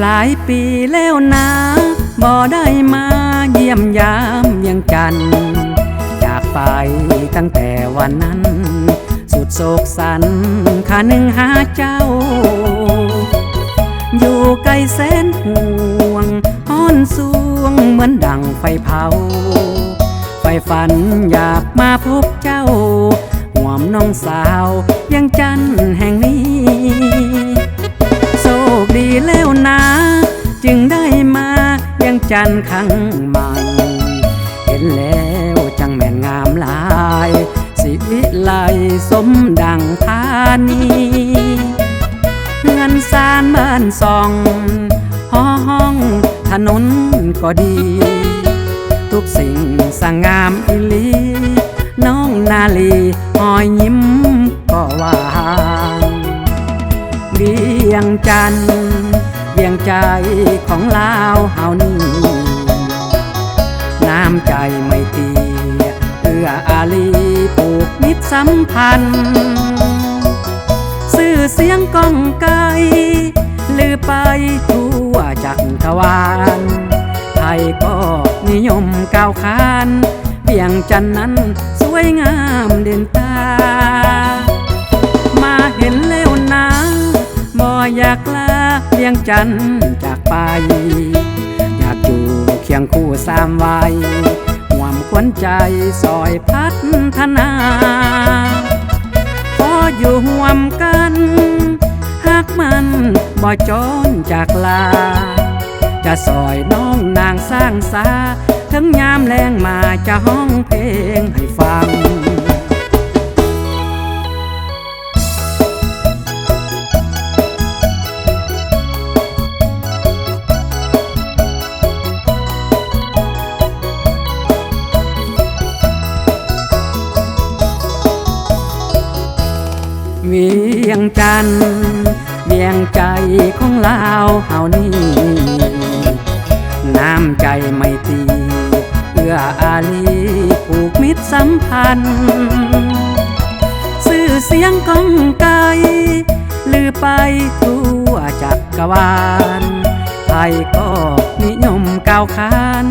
หลายปีแล้วนะบ่ได้มาเยี่ยมยามยังจัน จากไปตั้งแต่วันนั้น สุดโศกสันข้าหนึ่งหาเจ้า อยู่ไกลแสนห่วงฮ้อนสวงเหมือนดังไฟเผา ไฟฝันอยากมาพบเจ้า ห่วมน้องสาวยังจันแห่งนี้ จันทร์ครั้งใหม่เห็นแล้วจังแม่นงามลาย สิวิไลสมดังธานีเงินสานเมินสองห้องถนนก็ดี ทุกสิ่งสงงามอิลี น้องนาลีหอยยิ้มก็หวานเวียงจันเวียงใจของลาวเฮา สัมพันธ์สื่อเสียงก้องไกลลือไปทั่วจักรวาลไทยก็นิยมก้าวขานเวียงจันนั้นสวยงามเด่นตา มาเห็นแล้วนะบ่อยากลาเวียงจันจากไป อยากอยู่เคียงคู่สามวัยห่วมขวัญใจซอยพัฒนา อยู่ห่วมกันหากมันบ่จนจากลา จะซอยน้องนางสร้างสาทั้งยามแรงมาจะห้อง ยงจันเวียงใจของลาวเฮานี่น้ำใจไม่ตีเอื้ออารีผูกมิตรสัมพันธ์สื่อเสียงก้องไกลลือไปทั่วจักรวาลไทยก็นิยมก้าวขาน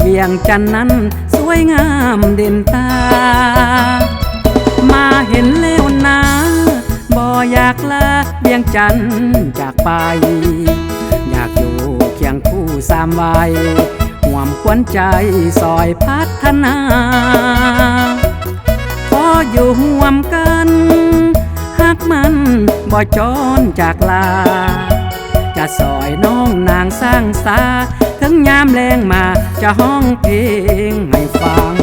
เวียงจันนั้นสวยงามเด่นตา มาเห็น อยากลาเวียงจันจากไป อยากอยู่เคียงคู่สามวัยห่วมขวัญใจซอยพัฒนาขออยู่ห่วมกันหากมันบ่จรจากลา จะซอยน้องนางสร้างสาถึงยามแรงมาจะห้องเพลงให้ฟัง